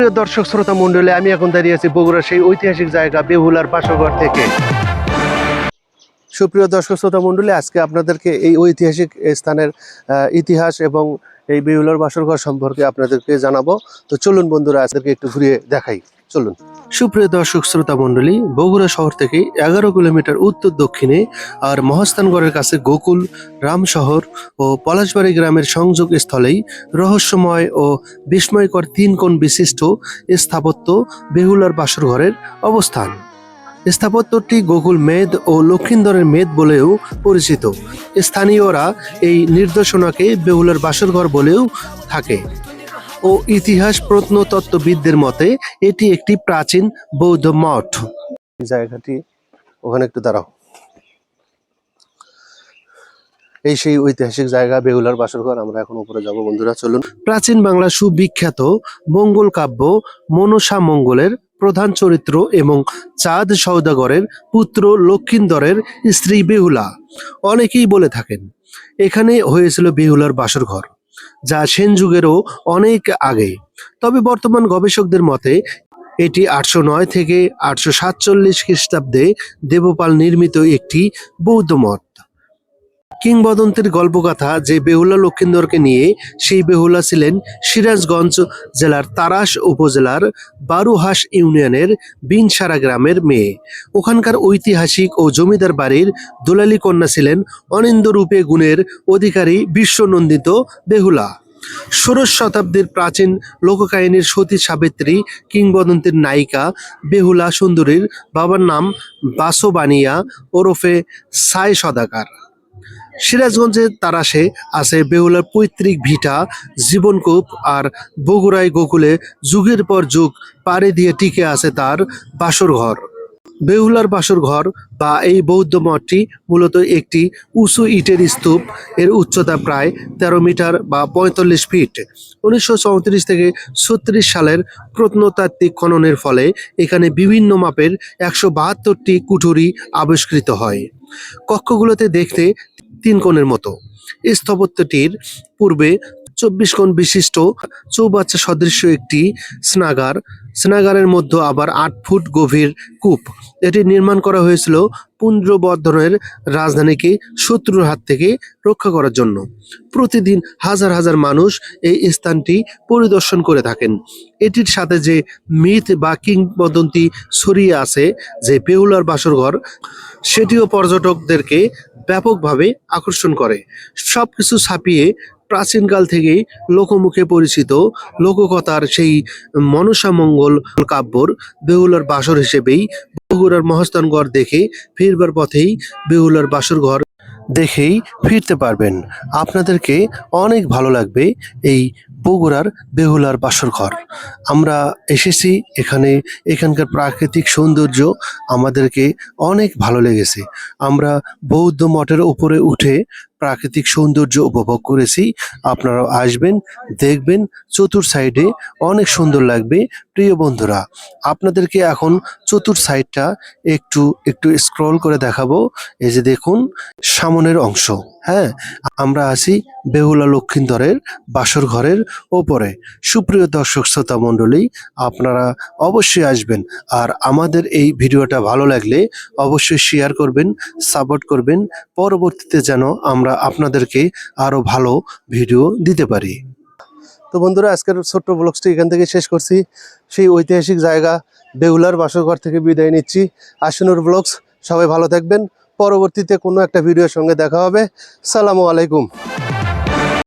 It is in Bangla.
সুপ্রিয় দর্শক, শ্রোতা মণ্ডলী, আমি এখন দাঁড়িয়ে আছি বগুড়ার সেই ঐতিহাসিক জায়গা বেহুলার পাশাঘর থেকে। সুপ্রিয় দর্শক, শ্রোতা মণ্ডলী, আজকে আপনাদেরকে এই ঐতিহাসিক স্থানের ইতিহাস এবং এই বেহুলার বাসরঘর সম্পর্কে আপনাদেরকে জানাব। তো চলুন বন্ধুরা, আজকে একটু ঘুরিয়ে দেখাই। চলুন। সুপ্রিয় দর্শক শ্রোতা মণ্ডলী, বগুড়া শহর থেকে এগারো কিলোমিটার উত্তর দক্ষিণে আর মহাস্থানগড়ের কাছে গোকুল রাম শহর ও পলাশবাড়ি গ্রামের সংযোগ স্থলেই রহস্যময় ও বিস্ময়কর তিন কোণ বিশিষ্ট স্থাপত্য বেহুলার বাসর ঘরের অবস্থান। স্থাপত্যটি গোকুল মেদ ও লক্ষিন্দরের মেদ বলেও পরিচিত। স্থানীয়রা এই নির্দেশনাকে বেহুলার বাসরঘর বলেও থাকে। ও ইতিহাস প্রত্নতত্ত্ববিদদের মতে এটি একটি প্রাচীন বৌদ্ধ মঠ। জায়গাটি ওখানে একটু দাঁড়াও। এই সেই ঐতিহাসিক জায়গা বেহুলার বাসরঘর আমরা এখন উপরে যাব বন্ধুরা চলুন। প্রাচীন বাংলা সুবিখ্যাত মঙ্গল কাব্য মনসা মঙ্গলের প্রধান চরিত্র এবং চাঁদ সৌদাগরের পুত্র লক্ষিন্দরের স্ত্রী বেহুলা। অনেকেই বলে থাকেন এখানে হয়েছিল বেহুলার বাসর ঘর যা সেন যুগেরও অনেক আগে। তবে বর্তমান গবেষকদের মতে, এটি আটশো নয় থেকে আটশো সাতচল্লিশ খ্রিস্টাব্দে দেবপাল নির্মিত একটি বৌদ্ধ মঠ। কিংবদন্তির গল্পকথা যে বেহুলা লক্ষিন্দরকে নিয়ে, সেই বেহুলা ছিলেন সিরাজগঞ্জ জেলার তারাস উপজেলার বারুহাস ইউনিয়নের বিনসারা গ্রামের মেয়ে। ওখানকার ঐতিহাসিক ও জমিদার বাড়ির দোলালি কন্যা ছিলেন অনিন্দ রূপে গুণের অধিকারী বিশ্বনন্দিত বেহুলা। ষোড়শ শতাব্দীর প্রাচীন লোককাহিনীর সতী সাবিত্রী কিংবদন্তির নায়িকা বেহুলা সুন্দরীর বাবার নাম বাসোবানিয়া ওরফে সাই সদাকার। সিরাজগঞ্জের তারাসে আছে বেহুলার পৈতৃক ভিটা, জীবনকূপ আর বগুড়ায় গোকুলে যুগের পর যুগ পাড়ে দিয়ে টিকে আছে তার বাসর ঘর। বেহুলার বাসর ঘর বা এই বৌদ্ধ মঠটি মূলত একটি উঁচু ইটের স্তূপ। এর উচ্চতা প্রায় তেরো মিটার বা পঁয়তাল্লিশ ফিট। উনিশশো চৌত্রিশ থেকে ছত্রিশ সালের প্রত্নতাত্ত্বিক খননের ফলে এখানে বিভিন্ন মাপের একশো বাহাত্তরটি কুঠুরি আবিষ্কৃত হয়। কক্ষগুলোতে দেখতে তিন কোণের মতো। স্থপত্যটির পূর্বে চব্বিশ কোণ বিশিষ্ট চৌবাচ্চা সদৃশ্য একটি স্নাগার। স্নাগারের মধ্যে আবার আট ফুট গভীর কূপ। এটি নির্মাণ করা হয়েছিল পুন্দ্রবর্ধনের রাজধানীকে শত্রুর হাত থেকে রক্ষা করার জন্য। প্রতিদিন হাজার হাজার মানুষ এই স্থানটি পরিদর্শন করে থাকেন। এটির সাথে যে মিথ বা কিংবদন্তি ছড়িয়ে আছে, যে বেহুলার বাসরঘর, সেটিও পর্যটকদেরকে ব্যাপকভাবে আকর্ষণ করে। সব কিছু ছাপিয়ে প্রাচীনকাল থেকেই লোকমুখে পরিচিত লোককথার সেই মনসা মঙ্গল কাব্যর বেহুলার বাসর হিসেবেই বগুড়ার মহাস্থানগড় দেখে ফিরবার পথেই বেহুলার বাসর ঘর দেখেই ফিরতে পারবেন। আপনাদেরকে অনেক ভালো লাগবে এই বগুড়ার বেহুলার বাসর ঘর। আমরা এসেছি এখানে, এখানকার প্রাকৃতিক সৌন্দর্য আমাদেরকে অনেক ভালো লেগেছে। আমরা বৌদ্ধ মঠের উপরে উঠে প্রাকৃতিক সৌন্দর্য উপভোগ করেছি। আপনারাও আসবেন, দেখবেন, চতুর সাইডে অনেক সুন্দর লাগবে। প্রিয় বন্ধুরা, আপনাদেরকে এখন চতুর সাইডটা একটু একটু স্ক্রল করে দেখাবো। এই যে দেখুন, সামনের অংশ হ্যাঁ? আমরা আছি বেহুলা লক্ষিন্দরের বাসর ঘরের ওপরে। সুপ্রিয় দর্শক শ্রোতা মণ্ডলী, আপনারা অবশ্যই আসবেন। আর আমাদের এই ভিডিওটা ভালো লাগলে অবশ্যই শেয়ার করবেন সাপোর্ট করবেন। পরবর্তীতে যেন আমরা আপনাদেরকে আরও ভালো ভিডিও দিতে পারি। তো বন্ধুরা, আজকের ছোট্ট ব্লগসটি এখান থেকে শেষ করছি। সেই ঐতিহাসিক জায়গা বেহুলার বাসরঘর থেকে বিদায় নিচ্ছি। আসনুর ব্লগস সবাই ভালো থাকবেন। পরবর্তীতে কোনো একটা ভিডিওর সঙ্গে দেখা হবে। সালামু আলাইকুম।